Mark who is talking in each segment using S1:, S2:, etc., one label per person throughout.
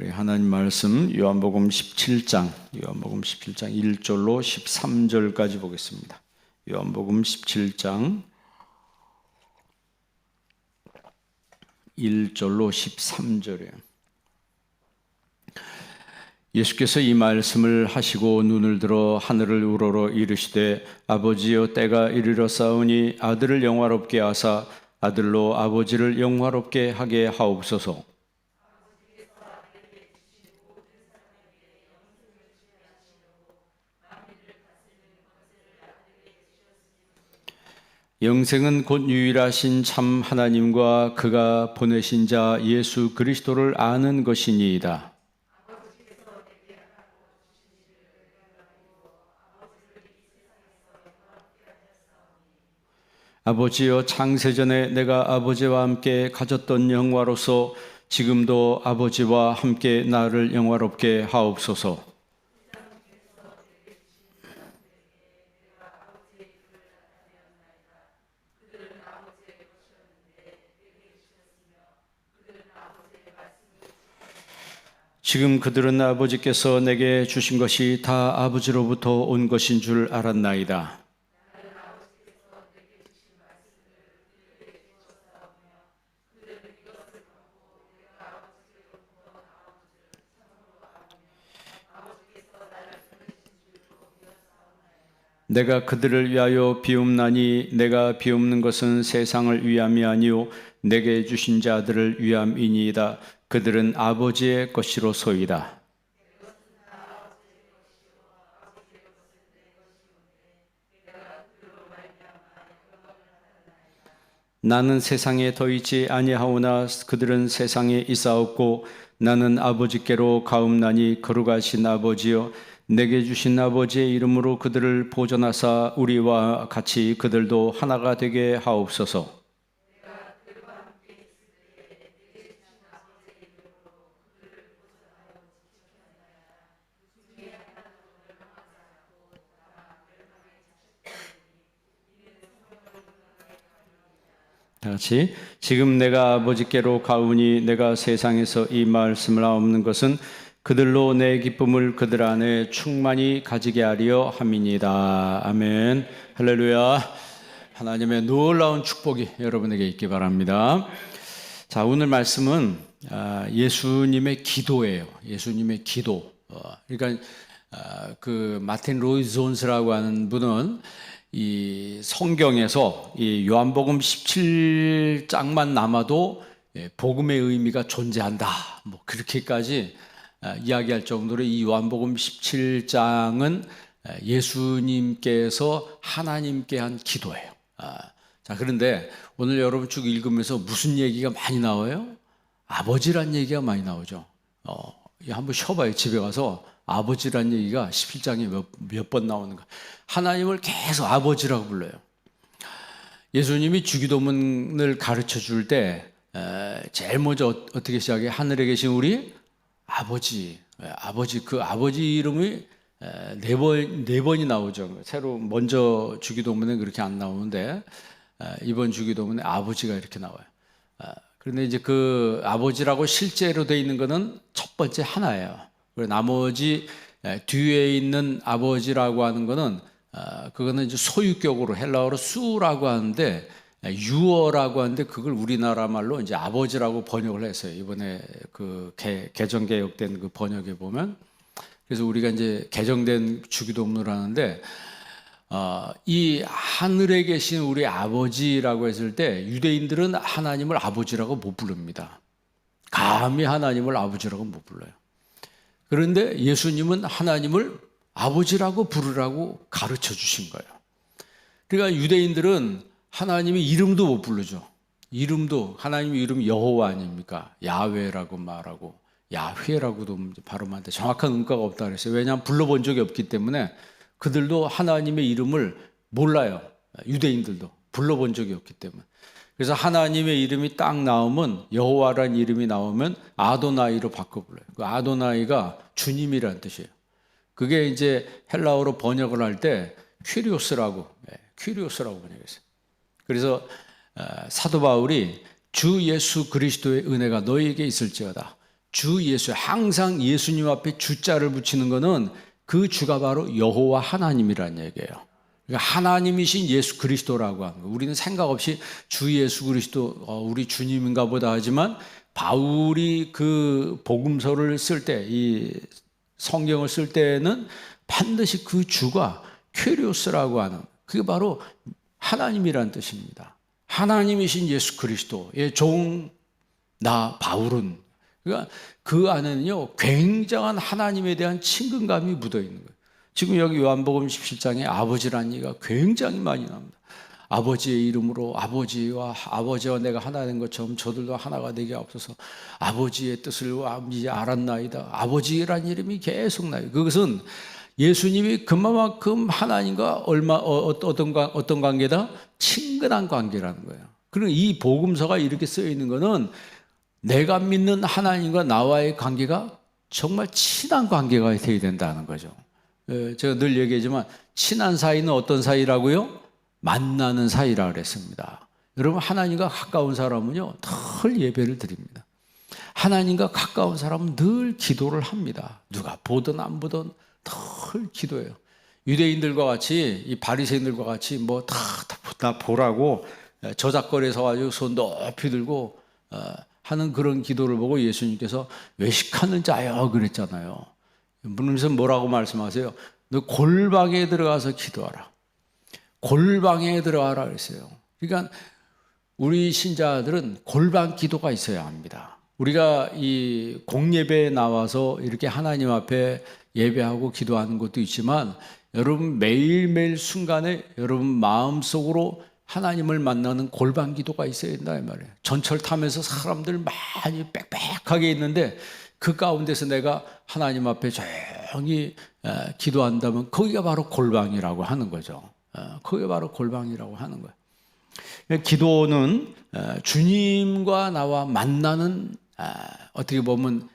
S1: 우리 하나님 말씀 요한복음 17장 요한복음 17장 1절로 13절까지 보겠습니다. 요한복음 17장 1절로 13절이에요. 예수께서 이 말씀을 하시고 눈을 들어 하늘을 우러러 이르시되 아버지여 때가 이르렀사오니 아들을 영화롭게 하사 아들로 아버지를 영화롭게 하게 하옵소서. 영생은 곧 유일하신 참 하나님과 그가 보내신 자 예수 그리스도를 아는 것이니이다. 아버지여 창세전에 내가 아버지와 함께 가졌던 영화로서 지금도 아버지와 함께 나를 영화롭게 하옵소서. 지금 그들은 아버지께서 내게 주신 것이 다 아버지로부터 온 것인 줄 알았나이다. 내가 그들을 위하여 비움나니 내가 비움는 것은 세상을 위함이 아니요 내게 주신 자들을 위함이니이다. 그들은 아버지의 것이로소이다. 나는 세상에 더 있지 아니하오나 그들은 세상에 있사옵고 나는 아버지께로 가옵나니 거룩하신 아버지여 내게 주신 아버지의 이름으로 그들을 보존하사 우리와 같이 그들도 하나가 되게 하옵소서. 다 같이 지금 내가 아버지께로 가오니 내가 세상에서 이 말씀을 하옵는 것은 그들로 내 기쁨을 그들 안에 충만히 가지게 하려 함이니이다. 아멘. 할렐루야. 하나님의 놀라운 축복이 여러분에게 있기 바랍니다. 자, 오늘 말씀은 아, 예수님의 기도예요. 예수님의 기도. 어, 그러니까 아, 그 마틴 로이 존스라고 하는 분은 이 성경에서 이 요한복음 17장만 남아도 예, 복음의 의미가 존재한다. 뭐 그렇게까지 아, 이야기할 정도로 이 요한복음 17장은 예수님께서 하나님께 한 기도예요. 아, 자, 그런데 오늘 여러분 쭉 읽으면서 무슨 얘기가 많이 나와요? 아버지란 얘기가 많이 나오죠. 어, 한번 쉬어봐요. 집에 가서 아버지란 얘기가 17장에 몇, 몇번 나오는가. 하나님을 계속 아버지라고 불러요. 예수님이 주기도문을 가르쳐 줄 때, 제일 먼저 어, 어떻게 시작해? 하늘에 계신 우리 아버지, 아버지, 그 아버지 이름이 네 번, 네 번이 나오죠. 새로 먼저 주기도문에 그렇게 안 나오는데, 이번 주기도문에 아버지가 이렇게 나와요. 그런데 이제 그 아버지라고 실제로 돼 있는 거는 첫 번째 하나예요. 그리고 나머지 뒤에 있는 아버지라고 하는 거는 그거는 이제 소유격으로 헬라어로 수라고 하는데 유어라고 하는데 그걸 우리나라 말로 이제 아버지라고 번역을 했어요. 이번에 그 개, 개정 개혁된 그 번역에 보면 그래서 우리가 이제 개정된 주기도문을 하는데 어, 이 하늘에 계신 우리 아버지라고 했을 때 유대인들은 하나님을 아버지라고 못 부릅니다. 감히 하나님을 아버지라고 못 불러요. 그런데 예수님은 하나님을 아버지라고 부르라고 가르쳐 주신 거예요. 그러니까 유대인들은 하나님의 이름도 못 부르죠. 이름도 하나님의 이름 여호와 아닙니까? 야훼라고 말하고 야훼라고도 발음하는데 정확한 음가가 없다 그랬어요. 왜냐하면 불러본 적이 없기 때문에 그들도 하나님의 이름을 몰라요. 유대인들도 불러본 적이 없기 때문에. 그래서 하나님의 이름이 딱 나오면 여호와라는 이름이 나오면 아도나이로 바꿔 불러요. 그 아도나이가 주님이라는 뜻이에요. 그게 이제 헬라어로 번역을 할때 퀴리오스라고 퀴리오스라고 번역했어요. 그래서 사도 바울이 주 예수 그리스도의 은혜가 너희에게 있을지어다. 주 예수 항상 예수님 앞에 주자를 붙이는 것은 그 주가 바로 여호와 하나님이라는 얘기예요. 그러니까 하나님이신 예수 그리스도라고 하는 거. 우리는 생각 없이 주 예수 그리스도 어, 우리 주님인가 보다 하지만 바울이 그 복음서를 쓸 때 이 성경을 쓸 때는 반드시 그 주가 큐리오스라고 하는 그게 바로 하나님이란 뜻입니다. 하나님이신 예수 그리스도의 종 나 바울은 그러니까 그 안에는요 굉장한 하나님에 대한 친근감이 묻어 있는 거예요. 지금 여기 요한복음 17장에 아버지라는 얘기가 굉장히 많이 나옵니다. 아버지의 이름으로 아버지와 아버지와 내가 하나 된 것처럼 저들도 하나가 되게 없어서 아버지의 뜻을 이제 알았나이다. 아버지란 이름이 계속 나요. 그것은 예수님이 그만큼 하나님과 얼마 어, 어떤 어떤 관계다 친근한 관계라는 거예요. 그리고 이 복음서가 이렇게 쓰여 있는 것은 내가 믿는 하나님과 나와의 관계가 정말 친한 관계가 되어야 된다는 거죠. 예, 제가 늘 얘기하지만 친한 사이는 어떤 사이라고요? 만나는 사이라 그랬습니다. 여러분 하나님과 가까운 사람은요 늘 예배를 드립니다. 하나님과 가까운 사람은 늘 기도를 합니다. 누가 보든 안 보든 늘 기도해요. 유대인들과 같이 이 바리새인들과 같이 뭐다 보라고 저작거리에서 가지고 손 높이 들고 어, 하는 그런 기도를 보고 예수님께서 외식하는 자여 그랬잖아요. 물론에서 뭐라고 말씀하세요? 너 골방에 들어가서 기도하라. 골방에 들어가라 그랬어요. 그러니까 우리 신자들은 골방 기도가 있어야 합니다. 우리가 이 공예배에 나와서 이렇게 하나님 앞에 예배하고 기도하는 것도 있지만 여러분 매일매일 순간에 여러분 마음속으로 하나님을 만나는 골방 기도가 있어야 된다 이 말이에요. 전철 타면서 사람들 많이 빽빽하게 있는데 그 가운데서 내가 하나님 앞에 조용히 기도한다면 거기가 바로 골방이라고 하는 거죠. 거기가 바로 골방이라고 하는 거예요. 기도는 주님과 나와 만나는 어떻게 보면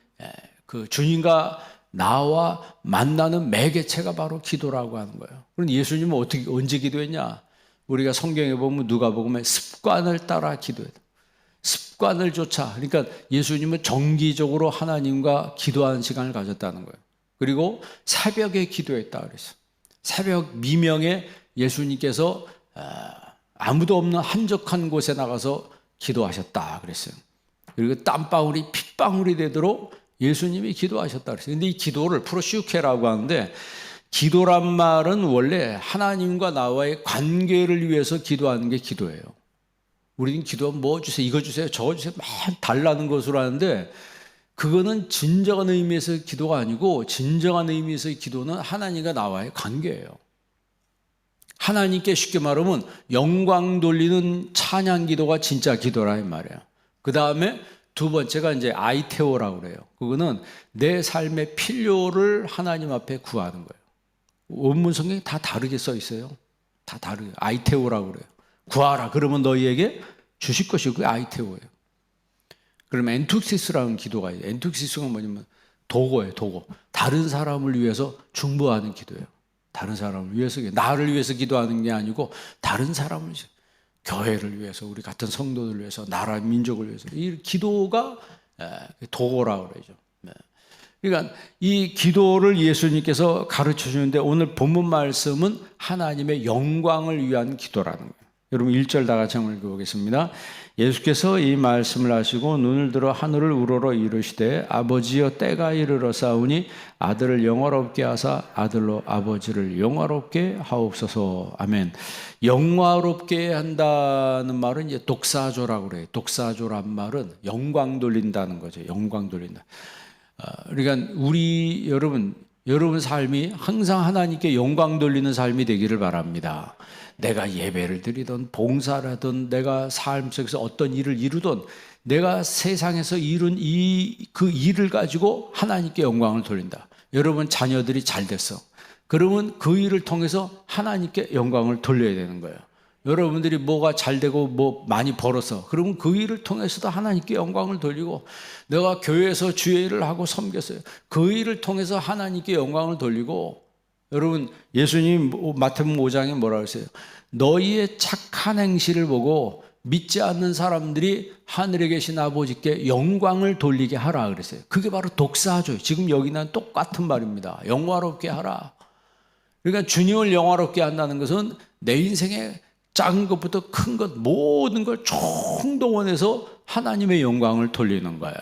S1: 그 주님과 나와 만나는 매개체가 바로 기도라고 하는 거예요. 그럼 예수님은 어떻게 언제 기도했냐? 우리가 성경에 보면 누가 보면 습관을 따라 기도해요. 습관을 쫓아. 그러니까 예수님은 정기적으로 하나님과 기도하는 시간을 가졌다는 거예요. 그리고 새벽에 기도했다 그랬어. 새벽 미명에 예수님께서 아, 아무도 없는 한적한 곳에 나가서 기도하셨다 그랬어요. 그리고 땀방울이 핏방울이 되도록 예수님이 기도하셨다 그랬어요. 근데 이 기도를 프로시우케라고 하는데 기도란 말은 원래 하나님과 나와의 관계를 위해서 기도하는 게 기도예요. 우리는 기도하면 뭐 주세요, 이거 주세요, 저거 주세요, 막 달라는 것으로 하는데 그거는 진정한 의미에서 기도가 아니고 진정한 의미에서의 기도는 하나님과 나와의 관계예요. 하나님께 쉽게 말하면 영광 돌리는 찬양 기도가 진짜 기도라 이 말이에요. 그 다음에 두 번째가 이제 아이테오라고 그래요. 그거는 내 삶의 필요를 하나님 앞에 구하는 거예요. 원문 성경이 다 다르게 써 있어요. 다 다르게. 아이테오라고 그래요. 구하라. 그러면 너희에게 주실 것이 그 아이테오예요. 그러면 엔투시스라는 기도가 있어요. 엔투시스가 뭐냐면 도구예요, 도구. 다른 사람을 위해서 중보하는 기도예요. 다른 사람을 위해서, 나를 위해서 기도하는 게 아니고 다른 사람을 위해서, 교회를 위해서, 우리 같은 성도들 위해서, 나라, 민족을 위해서. 이 기도가 도구라고 그러죠. 그러니까 이 기도를 예수님께서 가르쳐 주는데 오늘 본문 말씀은 하나님의 영광을 위한 기도라는 거예요. 여러분 1절 다 같이 한번 읽어보겠습니다. 예수께서 이 말씀을 하시고 눈을 들어 하늘을 우러러 이르시되 아버지여 때가 이르러 싸우니 아들을 영화롭게 하사 아들로 아버지를 영화롭게 하옵소서. 아멘. 영화롭게 한다는 말은 이제 독사조라고 그래요. 독사조란 말은 영광 돌린다는 거죠. 영광 돌린다. 어, 그러니까 우리 여러분 여러분 삶이 항상 하나님께 영광 돌리는 삶이 되기를 바랍니다. 내가 예배를 드리던 봉사라든 내가 삶 속에서 어떤 일을 이루던 내가 세상에서 이룬 이 그 일을 가지고 하나님께 영광을 돌린다. 여러분 자녀들이 잘 됐어. 그러면 그 일을 통해서 하나님께 영광을 돌려야 되는 거예요. 여러분들이 뭐가 잘 되고 뭐 많이 벌어서 그러면 그 일을 통해서도 하나님께 영광을 돌리고 내가 교회에서 주의 일을 하고 섬겼어요. 그 일을 통해서 하나님께 영광을 돌리고 여러분 예수님 마태복음 5장에 뭐라 그랬어요? 너희의 착한 행실을 보고 믿지 않는 사람들이 하늘에 계신 아버지께 영광을 돌리게 하라 그랬어요. 그게 바로 독사죠. 지금 여기는 똑같은 말입니다. 영화롭게 하라. 그러니까 주님을 영화롭게 한다는 것은 내 인생의 작은 것부터 큰 것 모든 걸 총동원해서 하나님의 영광을 돌리는 거예요.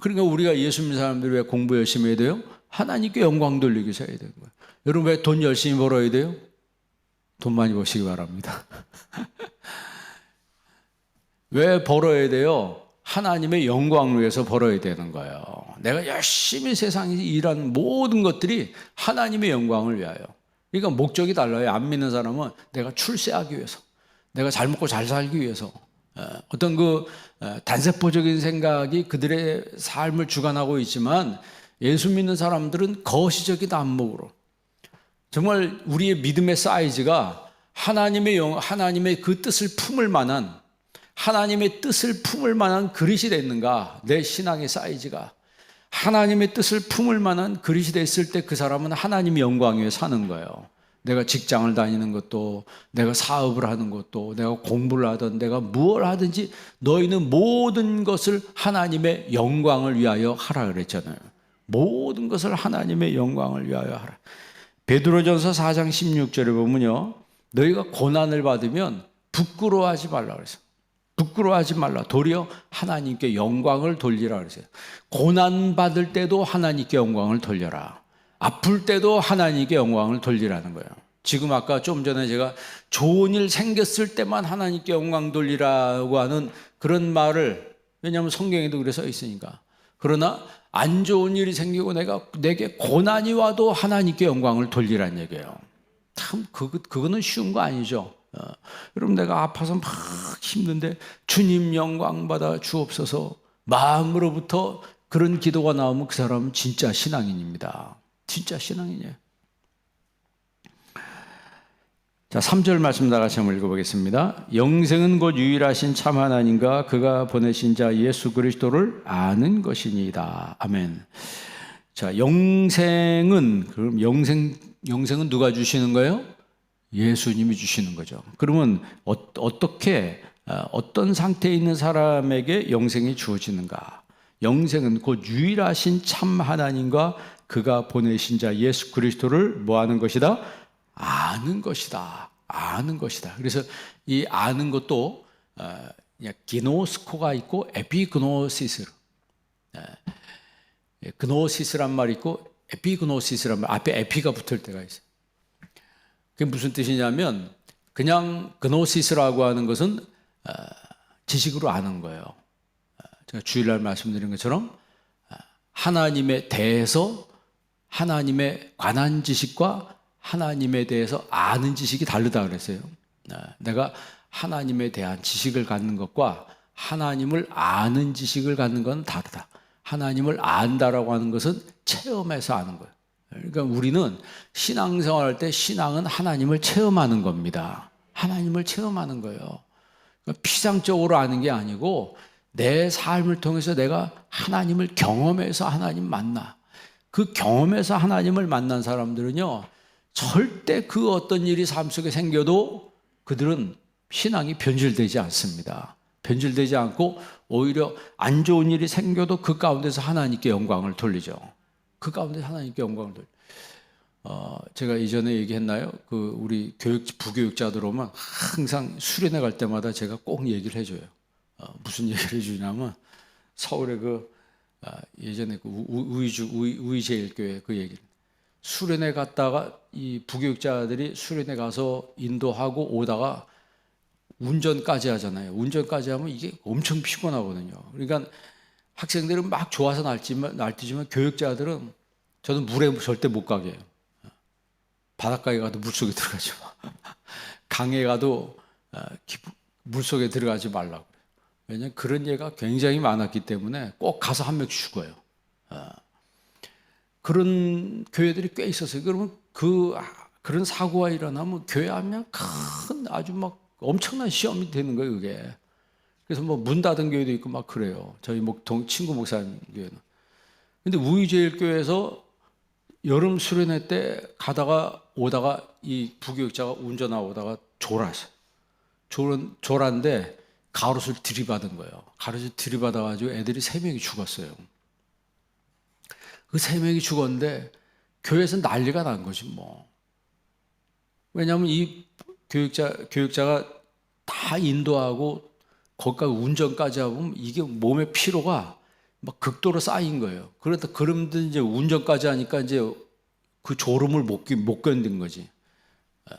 S1: 그러니까 우리가 예수 믿는 사람들이 왜 공부 열심히 해야 돼요? 하나님께 영광 돌리기 해야 되는 거예요. 여러분 왜 돈 열심히 벌어야 돼요? 돈 많이 버시기 바랍니다. 왜 벌어야 돼요? 하나님의 영광을 위해서 벌어야 되는 거예요. 내가 열심히 세상에 일한 모든 것들이 하나님의 영광을 위하여. 그러니까 목적이 달라요. 안 믿는 사람은 내가 출세하기 위해서, 내가 잘 먹고 잘 살기 위해서, 어, 어떤 그 어, 단세포적인 생각이 그들의 삶을 주관하고 있지만 예수 믿는 사람들은 거시적인 안목으로 정말 우리의 믿음의 사이즈가 하나님의 영, 하나님의 그 뜻을 품을 만한 하나님의 뜻을 품을 만한 그릇이 됐는가? 내 신앙의 사이즈가 하나님의 뜻을 품을 만한 그릇이 됐을 때 그 사람은 하나님의 영광 위에 사는 거예요. 내가 직장을 다니는 것도, 내가 사업을 하는 것도, 내가 공부를 하든, 내가 무엇을 하든지 너희는 모든 것을 하나님의 영광을 위하여 하라 그랬잖아요. 모든 것을 하나님의 영광을 위하여 하라. 베드로전서 4장 16절에 보면요. 너희가 고난을 받으면 부끄러워하지 말라 그랬어요. 부끄러워하지 말라. 도리어 하나님께 영광을 돌리라 그랬어요. 고난 받을 때도 하나님께 영광을 돌려라. 아플 때도 하나님께 영광을 돌리라는 거예요. 지금 아까 좀 전에 제가 좋은 일 생겼을 때만 하나님께 영광 돌리라고 하는 그런 말을 왜냐하면 성경에도 그래 써 있으니까. 그러나 안 좋은 일이 생기고 내가 내게 고난이 와도 하나님께 영광을 돌리라는 얘기예요. 참 그거 그거는 쉬운 거 아니죠. 어, 여러분 내가 아파서 막 힘든데 주님 영광 받아 주옵소서 마음으로부터 그런 기도가 나오면 그 사람은 진짜 신앙인입니다. 진짜 신앙인이에요. 자, 3절 말씀 다 같이 한번 읽어보겠습니다. 영생은 곧 유일하신 참 하나님과 그가 보내신 자 예수 그리스도를 아는 것이니이다. 아멘. 자, 영생은, 그럼 영생, 영생은 누가 주시는 거예요? 예수님이 주시는 거죠. 그러면 어, 떻게 어떤 상태에 있는 사람에게 영생이 주어지는가? 영생은 곧 유일하신 참 하나님과 그가 보내신 자 예수 그리스도를 뭐 하는 것이다? 아는 것이다. 아는 것이다. 그래서 이 아는 것도 어, 기노스코가 있고 에피그노시스. 예, 그노시스란 말이 있고 에피그노시스란 말 앞에 에피가 붙을 때가 있어요. 그게 무슨 뜻이냐면 그냥 그노시스라고 하는 것은 어, 지식으로 아는 거예요. 어, 제가 주일날 말씀드린 것처럼 어, 하나님에 대해서 하나님에 관한 지식과 하나님에 대해서 아는 지식이 다르다 그랬어요. 내가 하나님에 대한 지식을 갖는 것과 하나님을 아는 지식을 갖는 건 다르다. 하나님을 안다라고 하는 것은 체험해서 아는 거예요. 그러니까 우리는 신앙생활 할때 신앙은 하나님을 체험하는 겁니다. 하나님을 체험하는 거예요. 그러니까 피상적으로 아는 게 아니고 내 삶을 통해서 내가 하나님을 경험해서 하나님 만나. 그 경험에서 하나님을 만난 사람들은요, 절대 그 어떤 일이 삶 속에 생겨도 그들은 신앙이 변질되지 않습니다. 변질되지 않고 오히려 안 좋은 일이 생겨도 그 가운데서 하나님께 영광을 돌리죠. 그 가운데 하나님께 영광을 돌려. 어, 제가 이전에 얘기했나요? 그 우리 교육 부교육자들 오면 항상 수련회 갈 때마다 제가 꼭 얘기를 해줘요. 어, 무슨 얘기를 해주냐면 서울에 그 아, 예전에 그 우이주 우이, 우이제일교회 그 얘기를 수련회 갔다가 이 부교육자들이 수련회 가서 인도하고 오다가 운전까지 하잖아요. 운전까지 하면 이게 엄청 피곤하거든요. 그러니까 학생들은 막 좋아서 날뛰지만, 날뛰지만 교육자들은 저는 물에 절대 못 가게 해요. 바닷가에 가도 물속에 들어가지 마. 강에 가도 어, 물속에 들어가지 말라고. 왜냐하면 그런 예가 굉장히 많았기 때문에 꼭 가서 한 명씩 죽어요. 어. 그런 교회들이 꽤 있었어요. 그러면 그, 그런 사고가 일어나면 교회 하면 큰 아주 막 엄청난 시험이 되는 거예요, 그게. 그래서 뭐 문 닫은 교회도 있고 막 그래요. 저희 목동 친구 목사님 교회는. 근데 우이제일교회에서 여름 수련회 때 가다가 오다가 이 부교육자가 운전하고 오다가 졸았어요. 졸은, 졸았는데 가롯을 들이받은 거예요. 가롯을 들이받아가지고 애들이 세 명이 죽었어요. 그 세 명이 죽었는데 교회에서 난리가 난 거지 뭐. 왜냐하면 이 교육자 교육자가 다 인도하고 거기까지 운전까지 하면 이게 몸의 피로가 막 극도로 쌓인 거예요. 그러다 그럼도 이제 운전까지 하니까 이제 그 졸음을 못, 견- 못 견딘 거지. 예.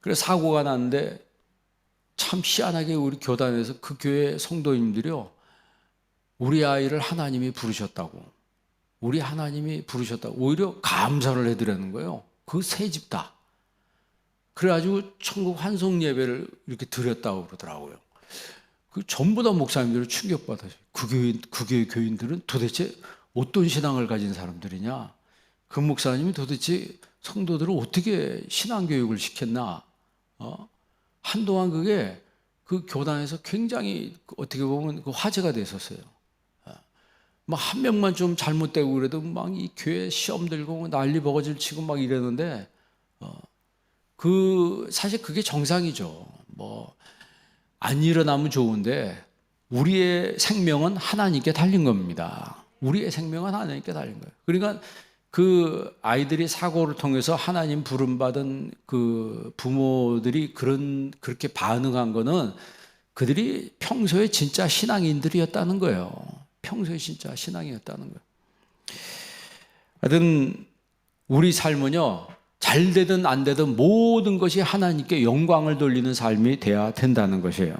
S1: 그래서 사고가 났는데 참 희한하게 우리 교단에서 그 교회 성도님들이요. 우리 아이를 하나님이 부르셨다고. 우리 하나님이 부르셨다고. 오히려 감사를 해드리는 거예요. 그 세 집 다. 그래가지고 천국 환송 예배를 이렇게 드렸다고 그러더라고요. 그 전부 다 목사님들을 충격받아요. 그 교인, 그 교회 교인들은 도대체 어떤 신앙을 가진 사람들이냐? 그 목사님이 도대체 성도들을 어떻게 신앙 교육을 시켰나? 어? 한동안 그게 그 교단에서 굉장히 어떻게 보면 그 화제가 됐었어요. 막 한 명만 좀 잘못되고 그래도 막 이 교회 시험 들고 난리 버거질 치고 막 이랬는데 어, 그 사실 그게 정상이죠. 뭐 안 일어나면 좋은데 우리의 생명은 하나님께 달린 겁니다. 우리의 생명은 하나님께 달린 거예요. 그러니까 그 아이들이 사고를 통해서 하나님 부름 받은 그 부모들이 그런 그렇게 반응한 거는 그들이 평소에 진짜 신앙인들이었다는 거예요. 평소에 진짜 신앙이었다는 거예요. 하여튼 우리 삶은요. 잘 되든 안 되든 모든 것이 하나님께 영광을 돌리는 삶이 돼야 된다는 것이에요.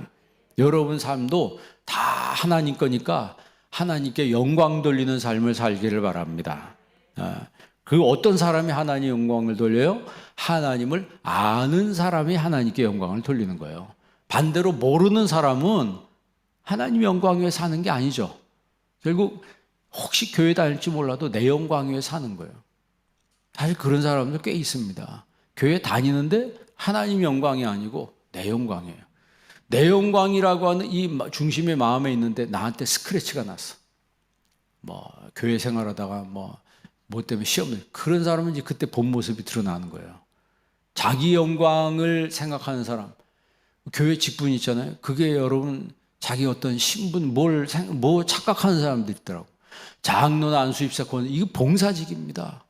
S1: 여러분 삶도 다 하나님 거니까 하나님께 영광 돌리는 삶을 살기를 바랍니다. 아, 그 어떤 사람이 하나님 영광을 돌려요? 하나님을 아는 사람이 하나님께 영광을 돌리는 거예요. 반대로 모르는 사람은 하나님 영광 위에 사는 게 아니죠. 결국 혹시 교회 다닐지 몰라도 내 영광 위에 사는 거예요. 사실 그런 사람들 꽤 있습니다. 교회 다니는데 하나님 영광이 아니고 내 영광이에요. 내 영광이라고 하는 이 중심의 마음에 있는데 나한테 스크래치가 났어. 뭐 교회 생활하다가 뭐 뭐 때문에 시험 그런 사람은 이제 그때 본 모습이 드러나는 거예요. 자기 영광을 생각하는 사람, 교회 직분 있잖아요. 그게 여러분 자기 어떤 신분 뭘 생- 뭐 착각하는 사람들 있더라고. 장로나 안수입사건 이거 봉사직입니다.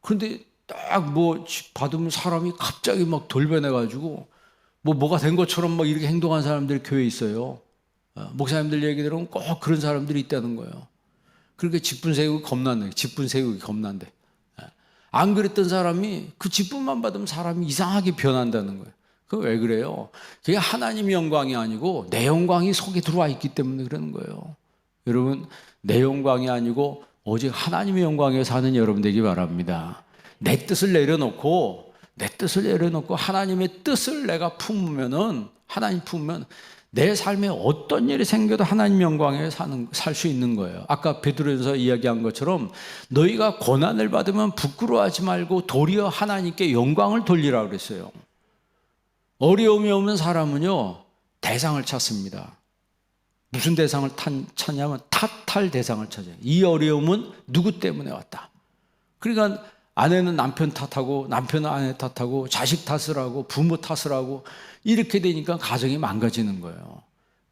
S1: 그런데 딱 뭐 받으면 사람이 갑자기 막 돌변해 가지고 뭐 뭐가 된 것처럼 막 이렇게 행동하는 사람들이 교회에 있어요. 어, 목사님들 얘기 들으면 꼭 그런 사람들이 있다는 거예요. 그러니까 직분 세우기 겁난데, 직분 세우기 겁난데. 예. 안 그랬던 사람이 그 직분만 받으면 사람이 이상하게 변한다는 거예요. 그 왜 그래요? 그게 하나님 영광이 아니고 내 영광이 속에 들어와 있기 때문에 그러는 거예요. 여러분, 내 영광이 아니고 오직 하나님의 영광에 사는 여러분 되기 바랍니다. 내 뜻을 내려놓고 내 뜻을 내려놓고 하나님의 뜻을 내가 품으면은 하나님 품으면 내 삶에 어떤 일이 생겨도 하나님 영광에 사는 살 수 있는 거예요. 아까 베드로에서 이야기한 것처럼 너희가 고난을 받으면 부끄러워하지 말고 도리어 하나님께 영광을 돌리라 그랬어요. 어려움이 오면 사람은요 대상을 찾습니다. 무슨 대상을 탄- 찾냐면 탓할 대상을 찾아요. 이 어려움은 누구 때문에 왔다. 그러니까 아내는 남편 탓하고 남편은 아내 탓하고 자식 탓을 하고 부모 탓을 하고 이렇게 되니까 가정이 망가지는 거예요.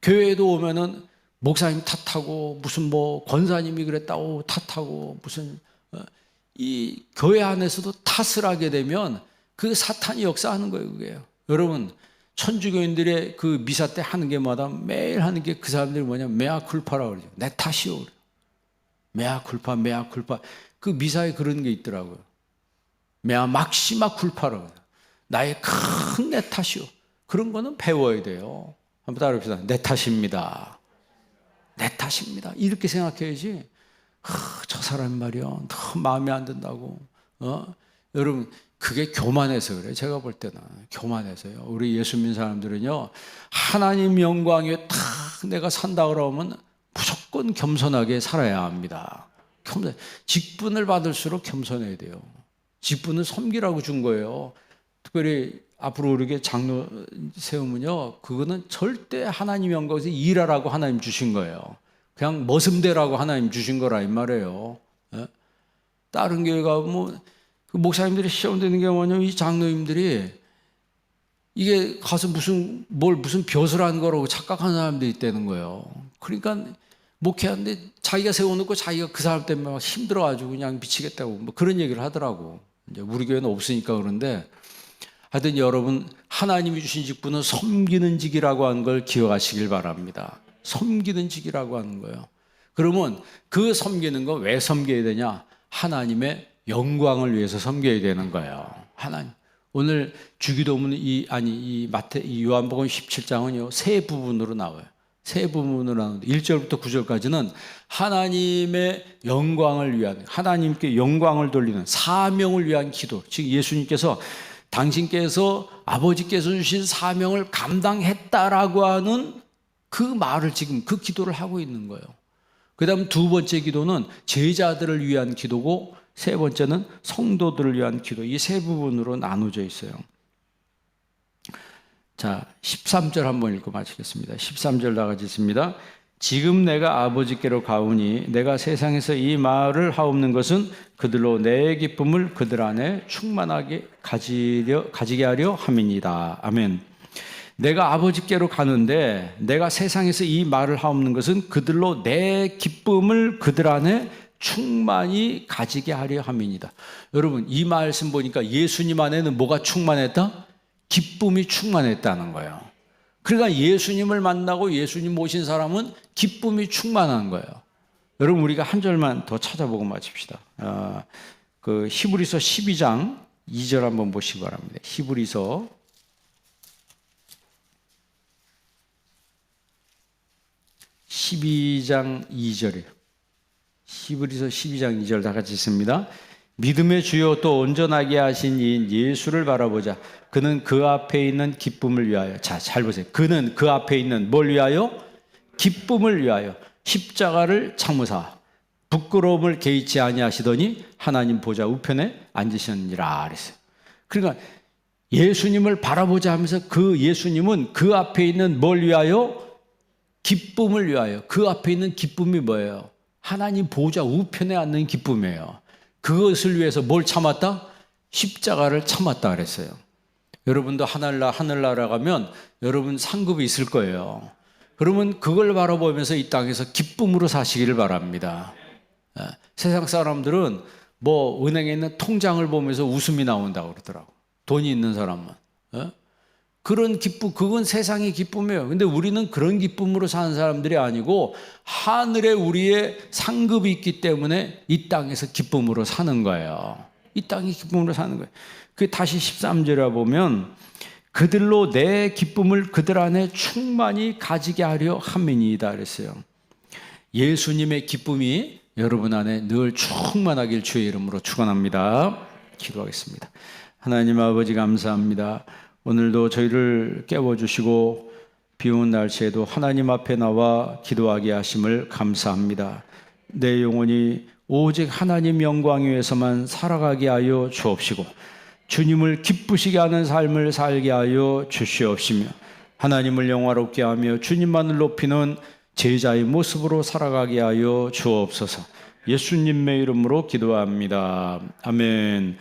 S1: 교회에도 오면은 목사님 탓하고 무슨 뭐 권사님이 그랬다고 탓하고 무슨 어, 이 교회 안에서도 탓을 하게 되면 그 사탄이 역사하는 거예요, 그게요. 여러분 천주교인들의 그 미사 때 하는 게마다 매일 하는 게 그 사람들이 뭐냐면 메아쿨파라고 그러죠. 내 탓이오. 메아쿨파, 메아쿨파. 그 미사에 그런 게 있더라고요. 메아 막시마 쿨파라고. 나의 큰 내 탓이오. 그런 거는 배워야 돼요. 한번 따라합시다. 내 탓입니다. 내 탓입니다. 이렇게 생각해야지. 하, 저 사람 말이야. 너무 마음에 안 든다고. 어? 여러분, 그게 교만해서 그래. 제가 볼 때는. 교만해서요. 우리 예수 믿는 사람들은요. 하나님 영광에 탁 내가 산다 그러면 무조건 겸손하게 살아야 합니다. 겸손. 직분을 받을수록 겸손해야 돼요. 직분은 섬기라고 준 거예요. 특별히 앞으로 우리에게 장로 세우면요. 그거는 절대 하나님 영광에서 일하라고 하나님 주신 거예요. 그냥 머슴대라고 하나님 주신 거라 이 말이에요. 예? 다른 교회 가면 그 목사님들이 시험 되는 게 뭐냐면 이 장로님들이 이게 가서 무슨 뭘 무슨 벼슬 한 거라고 착각하는 사람들이 있다는 거예요. 그러니까 목회하는데 자기가 세워놓고 자기가 그 사람 때문에 막 힘들어가지고 그냥 미치겠다고 뭐 그런 얘기를 하더라고. 이제 우리 교회는 없으니까 그런데 하여튼 여러분 하나님이 주신 직분은 섬기는 직이라고 하는 걸 기억하시길 바랍니다. 섬기는 직이라고 하는 거예요. 그러면 그 섬기는 거 왜 섬겨야 되냐? 하나님의 영광을 위해서 섬겨야 되는 거예요. 하나님. 오늘 주기도문 이 아니 이 마태 이 요한복음 17장은요. 세 부분으로 나와요. 세 부분으로 나오는데 1절부터 9절까지는 하나님의 영광을 위한 하나님께 영광을 돌리는 사명을 위한 기도. 즉 예수님께서 당신께서 아버지께서 주신 사명을 감당했다라고 하는 그 말을 지금 그 기도를 하고 있는 거예요. 그다음 두 번째 기도는 제자들을 위한 기도고 세 번째는 성도들을 위한 기도. 이 세 부분으로 나누어져 있어요. 자, 13절 한번 읽고 마치겠습니다. 13절 나가지 있습니다. 지금 내가 아버지께로 가오니 내가 세상에서 이 말을 하옵는 것은 그들로 내 기쁨을 그들 안에 충만하게 가지려, 가지게 하려 함이니이다. 아멘. 내가 아버지께로 가는데 내가 세상에서 이 말을 하옵는 것은 그들로 내 기쁨을 그들 안에 충만히 가지게 하려 함이니다. 여러분 이 말씀 보니까 예수님 안에는 뭐가 충만했다? 기쁨이 충만했다는 거예요. 그러니까 예수님을 만나고 예수님 모신 사람은 기쁨이 충만한 거예요. 여러분 우리가 한 절만 더 찾아보고 마칩시다. 어, 그 히브리서 12장 2절 한번 보시기 바랍니다. 히브리서 12장 2절이에요. 히브리서 12장 2절 다 같이 있습니다. 믿음의 주요 또 온전하게 하신 이인 예수를 바라보자. 그는 그 앞에 있는 기쁨을 위하여. 자, 잘 보세요. 그는 그 앞에 있는 뭘 위하여? 기쁨을 위하여 십자가를 참으사 부끄러움을 개의치 아니하시더니 하나님 보좌 우편에 앉으셨느니라 그랬어요. 그러니까 예수님을 바라보자 하면서 그 예수님은 그 앞에 있는 뭘 위하여? 기쁨을 위하여. 그 앞에 있는 기쁨이 뭐예요? 하나님 보좌 우편에 앉는 기쁨이에요. 그것을 위해서 뭘 참았다? 십자가를 참았다 그랬어요. 여러분도 하늘나 하늘나라 가면 여러분 상급이 있을 거예요. 그러면 그걸 바라보면서 이 땅에서 기쁨으로 사시기를 바랍니다. 예, 세상 사람들은 뭐 은행에 있는 통장을 보면서 웃음이 나온다고 그러더라고. 돈이 있는 사람은. 예? 그런 기쁨, 그건 세상의 기쁨이에요. 근데 우리는 그런 기쁨으로 사는 사람들이 아니고 하늘에 우리의 상급이 있기 때문에 이 땅에서 기쁨으로 사는 거예요. 이 땅의 기쁨으로 사는 거예요. 그 다시 13절에 보면 그들로 내 기쁨을 그들 안에 충만히 가지게 하려 함이니이다 그랬어요. 예수님의 기쁨이 여러분 안에 늘 충만하길 주의 이름으로 축원합니다. 기도하겠습니다. 하나님 아버지 감사합니다. 오늘도 저희를 깨워주시고 비온 날씨에도 하나님 앞에 나와 기도하게 하심을 감사합니다. 내 영혼이 오직 하나님 영광 위해서만 살아가게 하여 주옵시고 주님을 기쁘시게 하는 삶을 살게 하여 주시옵시며 하나님을 영화롭게 하며 주님만을 높이는 제자의 모습으로 살아가게 하여 주옵소서. 예수님의 이름으로 기도합니다. 아멘.